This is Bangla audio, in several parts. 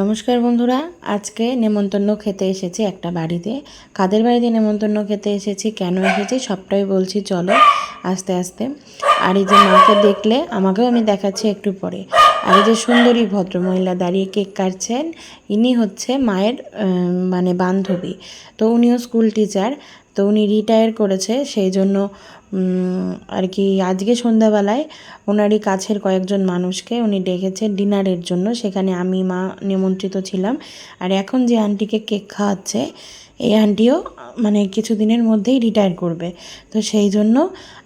নমস্কার বন্ধুরা, আজকে নেমন্তন্ন খেতে এসেছি একটা বাড়িতে। কাদের বাড়িতে নেমন্তন্ন খেতে এসেছি, কেন এসেছি, সবটাই বলছি, চলো আস্তে আস্তে। আর এই যে মাকে দেখলে, আমাকেও আমি দেখাচ্ছি একটু পরে। আর এই যে সুন্দরী ভদ্রমহিলা দাঁড়িয়ে কেক কাটছেন, ইনি হচ্ছে মায়ের মানে বান্ধবী। তো উনিও স্কুল টিচার তো উনি রিটায়ার করেছে সেই জন্য আর কি আজকে সন্ধ্যাবেলায় ওনারই কাছের কয়েকজন মানুষকে উনি ডেকেছে ডিনারের জন্য, সেখানে আমি, মা নিমন্ত্রিত ছিলাম। আর এখন যে আন্টিকে কেক খাওয়াচ্ছে, এই আন্টিও মানে কিছুদিনের মধ্যেই রিটায়ার করবে। তো সেই জন্য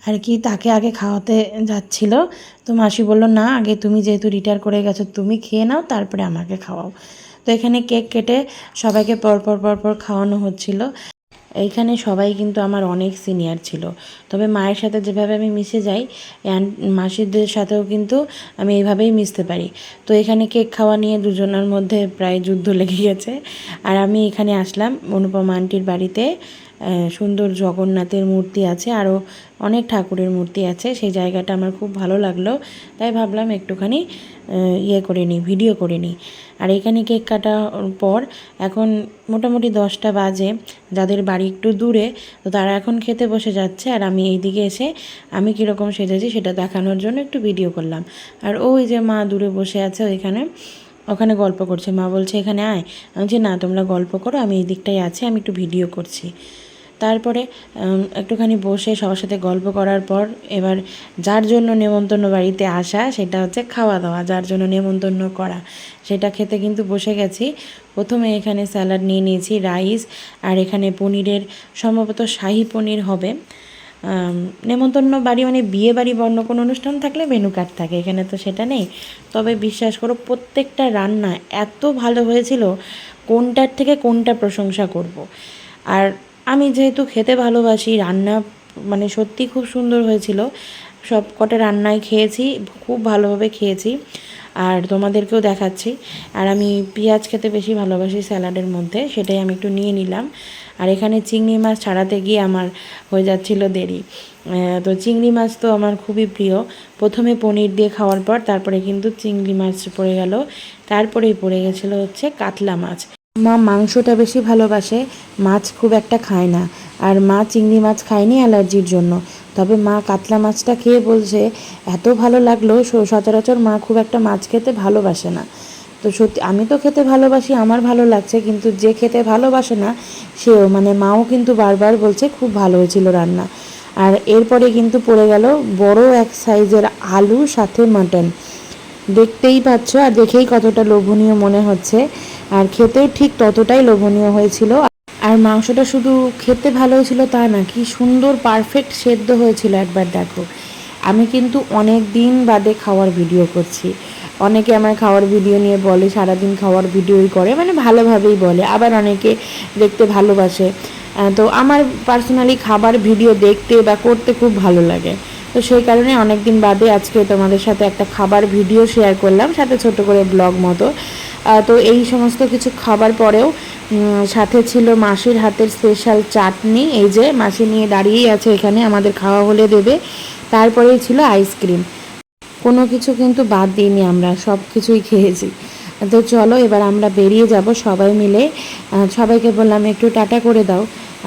আর কি তাকে আগে খাওয়াতে যাচ্ছিল। তো মাসি বলল, না, আগে তুমি যেহেতু রিটায়ার করে গেছো, তুমি খেয়ে নাও, তারপরে আমাকে খাওয়াও। তো এখানে কেক কেটে সবাইকে পরপর পরপর খাওয়ানো হচ্ছিল। এইখানে সবাই কিন্তু আমার অনেক সিনিয়র ছিল। তবে মায়ের সাথে যেভাবে আমি মিশে যাই মাসিদের সাথেও কিন্তু আমি এইভাবেই মিশতে পারি। তো এখানে কেক খাওয়া নিয়ে দুজনের মধ্যে প্রায় যুদ্ধ লেগে গেছে। আর আমি এখানে আসলাম অনুপমা আন্টির বাড়িতে। সুন্দর জগন্নাথের মূর্তি আছে আরও অনেক ঠাকুরের মূর্তি আছে, সেই জায়গাটা আমার খুব ভালো লাগল, তাই ভাবলাম একটুখানি ইয়ে করে নিই, ভিডিও করে নিই। আর এখানে কেক কাটার পর এখন মোটামুটি দশটা বাজে, যাদের বাড়ি একটু দূরে, তো তারা এখন খেতে বসে যাচ্ছে, আর আমি এইদিকে এসে আমি কীরকম সেজেছি সেটা দেখানোর জন্য একটু ভিডিও করলাম। আর ওই যে মা দূরে বসে আছে ওইখানে, ওখানে গল্প করছে, মা বলছে, এখানে আয়। আমি বলছি, না, তোমরা গল্প করো, আমি এই দিকটাই আছি, আমি একটু ভিডিও করছি। তারপরে একটুখানি বসে সবার সাথে গল্প করার পর এবার যার জন্য নেমন্তন্ন বাড়িতে আসা সেটা হচ্ছে খাওয়া দাওয়া, যার জন্য নেমন্তন্ন করা। সেটা খেতে কিন্তু বসে গেছি। প্রথমে এখানে স্যালাড নিয়ে নিয়েছি, রাইস, আর এখানে পনিরের, সম্ভবত শাহি পনির হবে। নেমন্তন্ন বাড়ি মানে বিয়ে বাড়ি বা অন্য কোনো অনুষ্ঠান থাকলে মেনু কার্ড থাকে, এখানে তো সেটা নেই। তবে বিশ্বাস করো, প্রত্যেকটা রান্না এত ভালো হয়েছিল, কোনটার থেকে কোনটা প্রশংসা করব। আর আমি যেহেতু খেতে ভালোবাসি, রান্না মানে সত্যি খুব সুন্দর হয়েছিল। সব কটা রান্নায় খেয়েছি, খুব ভালোভাবে খেয়েছি। আর তোমাদেরকেও দেখাচ্ছি। আর আমি পেঁয়াজ খেতে বেশি ভালোবাসি স্যালাডের মধ্যে, সেটাই আমি একটু নিয়ে নিলাম। আর এখানে চিংড়ি মাছ ছাড়াতে গিয়ে আমার হয়ে যাচ্ছিল দেরি। তো চিংড়ি মাছ তো আমার খুবই প্রিয়। প্রথমে পনির দিয়ে খাওয়ার পর তারপরে কিন্তু চিংড়ি মাছ পড়ে গেল। তারপরেই পড়ে গেছিল হচ্ছে কাতলা মাছ। মা মাংসটা বেশি ভালোবাসে, মাছ খুব একটা খায় না। আর মা চিংড়ি মাছ খায়নি অ্যালার্জির জন্য। তবে মা কাতলা মাছটা খেয়ে বলছে, এত ভালো লাগল সচরাচর মা খুব একটা মাছ খেতে ভালোবাসে না। তো সত্যি, আমি তো খেতে ভালোবাসি, আমার ভালো লাগছে, কিন্তু যে খেতে ভালোবাসে না, সেও মানে মাও কিন্তু বারবার বলছে, খুব ভালো হয়েছিল রান্না। আর এরপরে কিন্তু পড়ে গেল বড় এক সাইজের আলু, সাথে মাটন। দেখতেই পাচ্ছ আর দেখেই কতটা লোভনীয় মনে হচ্ছে। আর খেতেও ঠিক ততটাই লোভনীয় হয়েছিল। আর মাংসটা শুধু খেতে ভালো হয়েছিল তা না, কি সুন্দর পারফেক্ট সেদ্ধ হয়েছিল একবার দেখো। আমি কিন্তু অনেক দিন বাদে খাওয়ার ভিডিও করছি। অনেকে আমার খাওয়ার ভিডিও নিয়ে বলে, সারাদিন খাওয়ার ভিডিওই করে মানে ভালোভাবেই বলে। আবার অনেকে দেখতে ভালোবাসে। তো আমার পার্সোনালি খাবার ভিডিও দেখতে বা করতে খুব ভালো লাগে। তো সেই কারণে অনেক দিন বাদে আজকে তোমাদের সাথে একটা খাবার ভিডিও শেয়ার করলাম, সাথে ছোট করে ব্লগ মতো। তো এই সমস্ত কিছু খাবার পরেও সাথে ছিল মাসির হাতের স্পেশাল চাটনি। এই যে মাসি নিয়ে দাঁড়িয়েই আছে এখানে, আমাদের খাওয়া হলে দেবে। তারপরেই ছিল আইসক্রিম কোনো কিছু কিন্তু বাদ দিইনি আমরা, সব কিছুই খেয়েছি। তো চলো এবার আমরা বেরিয়ে যাব সবাই মিলে। সবাইকে বললাম, একটু টাটা করে দাও।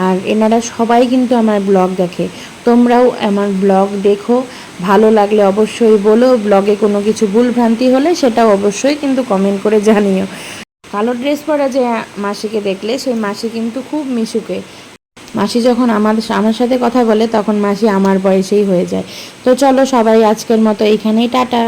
আর এনারা সবাই কিন্তু আমার ব্লগ দেখে। তোমরাও আমার ব্লগ দেখো। ভালো লাগলে অবশ্যই বলো। ব্লগে কোনো কিছু ভুলভ্রান্তি হলে সেটাও অবশ্যই কিন্তু কমেন্ট করে জানিও। কালো ড্রেস পরা যে মাসিকে দেখলে, সেই মাসি কিন্তু খুব মিশুকে। মাসি যখন আমার আমার সাথে কথা বলে, তখন মাসি আমার বয়সেই হয়ে যায়। তো চলো সবাই আজকের মতো এখানেই, টাটা।